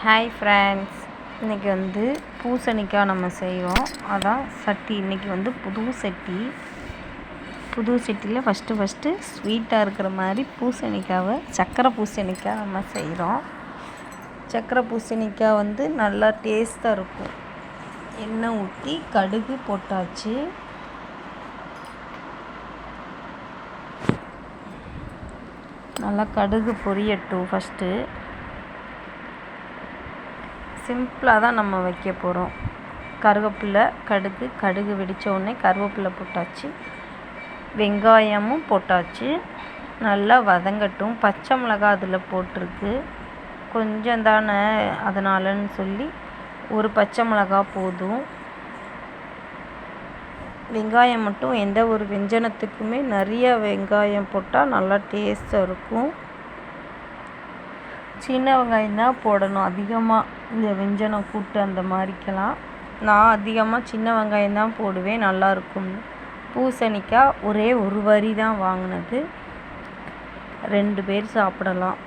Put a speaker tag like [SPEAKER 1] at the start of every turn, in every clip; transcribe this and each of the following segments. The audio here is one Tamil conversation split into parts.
[SPEAKER 1] ஹாய் ஃப்ரெண்ட்ஸ் இன்றைக்கி வந்து பூசணிக்காய் நம்ம செய்கிறோம் அதான் சட்டி. இன்றைக்கி வந்து புது சட்டி. புது சட்டியில் ஃபஸ்ட்டு ஃபஸ்ட்டு ஸ்வீட்டாக இருக்கிற மாதிரி பூசணிக்காவை சக்கரை பூசணிக்காய் நம்ம செய்கிறோம் சக்கரை பூசணிக்காய் வந்து நல்லா டேஸ்ட்டாக இருக்கும். எண்ணெய் ஊற்றி கடுகு போட்டாச்சு. நல்லா கடுகு பொரியட்டும் ஃபஸ்ட்டு சிம்பிளாக தான் நம்ம வைக்க போகிறோம். கருவேப்பிலை கடுகு கடுகு வெடித்த உடனே கருவேப்பிலை போட்டாச்சு. வெங்காயமும் போட்டாச்சு. நல்லா வதங்கட்டும். பச்சை மிளகா அதில் போட்டிருக்கு. கொஞ்சம் தானே அதனாலன்னு சொல்லி ஒரு பச்சை மிளகா போதும். வெங்காயம் மட்டும் எந்த ஒரு வெஞ்சனத்துக்குமே நிறைய வெங்காயம் போட்டால் நல்லா டேஸ்ட்டாக இருக்கும். சின்ன வெங்காயம் தான் போடணும். அதிகமாக இந்த வெஞ்சனம் கூட்டு அந்த மாதிரிக்கெல்லாம். நான் அதிகமாக சின்ன வெங்காயம் தான் போடுவேன். நல்லாயிருக்கும் பூசணிக்காய் ஒரே ஒரு வரி தான் வாங்கினது. ரெண்டு பேர் சாப்பிடலாம்.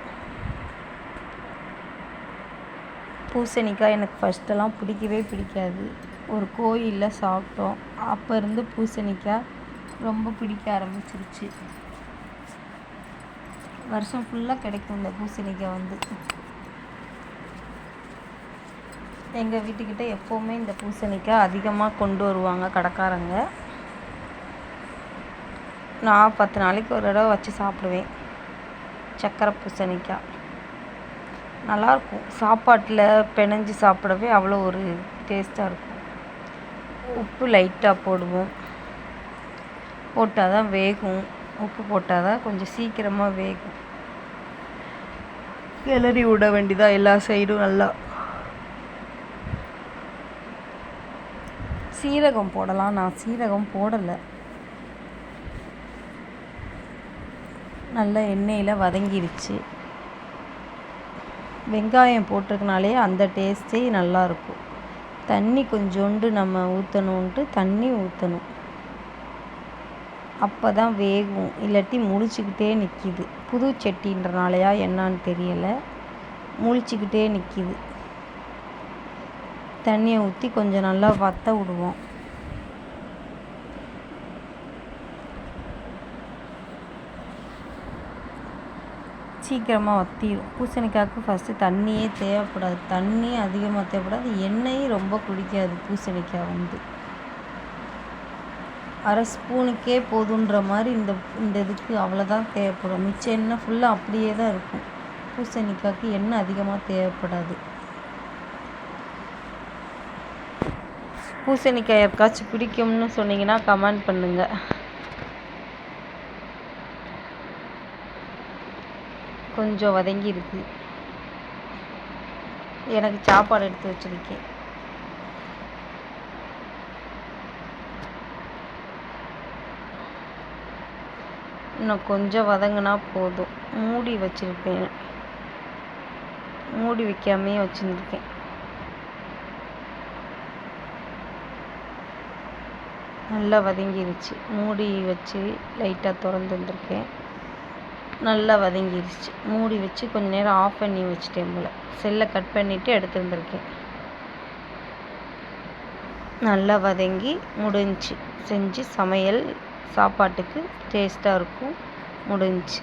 [SPEAKER 1] பூசணிக்காய் எனக்கு ஃபஸ்ட்டெல்லாம் பிடிக்கவே பிடிக்காது. ஒரு கோயிலில் சாப்பிட்டோம். அப்போ இருந்து பூசணிக்காய் ரொம்ப பிடிக்க ஆரம்பிச்சிருச்சு. வருஷம் ஃபுல்லாக கிடைக்கும் இந்த பூசணிக்காய் வந்து. எங்கள் வீட்டுக்கிட்ட எப்போவுமே இந்த பூசணிக்காய் அதிகமாக கொண்டு வருவாங்க கடைக்காரங்க. நான் பத்து நாளைக்கு ஒரு தடவை வச்சு சாப்பிடுவேன். சக்கரை பூசணிக்காய். நல்லாயிருக்கும். சாப்பாட்டில் பிணைஞ்சு சாப்பிடவே அவ்வளோ ஒரு டேஸ்ட்டாக இருக்கும். உப்பு லைட்டாக போடுவோம். போட்டால் தான் வேகும். உப்பு போட்டால் தான் கொஞ்சம் சீக்கிரமாக வேகும். கிளறி விட வேண்டியதாக எல்லா சைடும் நல்லா. சீரகம் போடலாம். நான் சீரகம் போடலை. நல்லா எண்ணெயில் வதங்கிருச்சு. வெங்காயம் போட்டிருக்கனாலே அந்த டேஸ்ட்டே நல்லாயிருக்கும் தண்ணி கொஞ்சோண்டு நம்ம ஊற்றணுன்ட்டு தண்ணி ஊற்றணும் அப்போ தான் வேகும். இல்லாட்டி முழிச்சிக்கிட்டே நிற்கிது புது சட்டின்றனாலையா என்னான்னு தெரியலை. முழிச்சிக்கிட்டே நிற்கிது தண்ணியை ஊற்றி கொஞ்சம் நல்லா வற்ற விடுவோம். சீக்கிரமாக வத்திடும் பூசணிக்காய்க்கு ஃபஸ்ட்டு தண்ணியே தேவைப்படாது. தண்ணி அதிகமாக தேவைப்படாது. எண்ணெயும் ரொம்ப குடிக்காது பூசணிக்காய் வந்து. அரை ஸ்பூனுக்கே போதுன்ற மாதிரி இந்த இந்த இதுக்கு அவ்வளோதான் தேவைப்படும். மிச்ச எண்ணெய் ஃபுல்லாக அப்படியே தான் இருக்கும். பூசணிக்காய்க்கு எண்ணெய் அதிகமாக தேவைப்படாது. பூசணிக்காய் யாருக்காச்சும் பிடிக்கும்னு சொன்னீங்கன்னா கமெண்ட் பண்ணுங்கள் கொஞ்சம் வதங்கி இருக்கு எனக்கு சாப்பாடு எடுத்து வச்சுருக்கேன். இன்னும் கொஞ்சம் வதங்கினா போதும். மூடி வச்சுருப்பேன். மூடி வைக்காமே வச்சுருக்கேன். நல்லா வதங்கிருச்சு. மூடி வச்சு லைட்டாக திறந்துருந்துருக்கேன் நல்லா வதங்கிருச்சு. மூடி வச்சு கொஞ்ச நேரம் ஆஃப் பண்ணி வச்சுட்டேன் போல். செல்லை கட் பண்ணிவிட்டு எடுத்துருந்துருக்கேன் நல்லா வதங்கி முடிஞ்சு செஞ்சு சமையல் சாப்பாட்டுக்கு டேஸ்ட்டாக இருக்கும். முடிஞ்சிச்சு.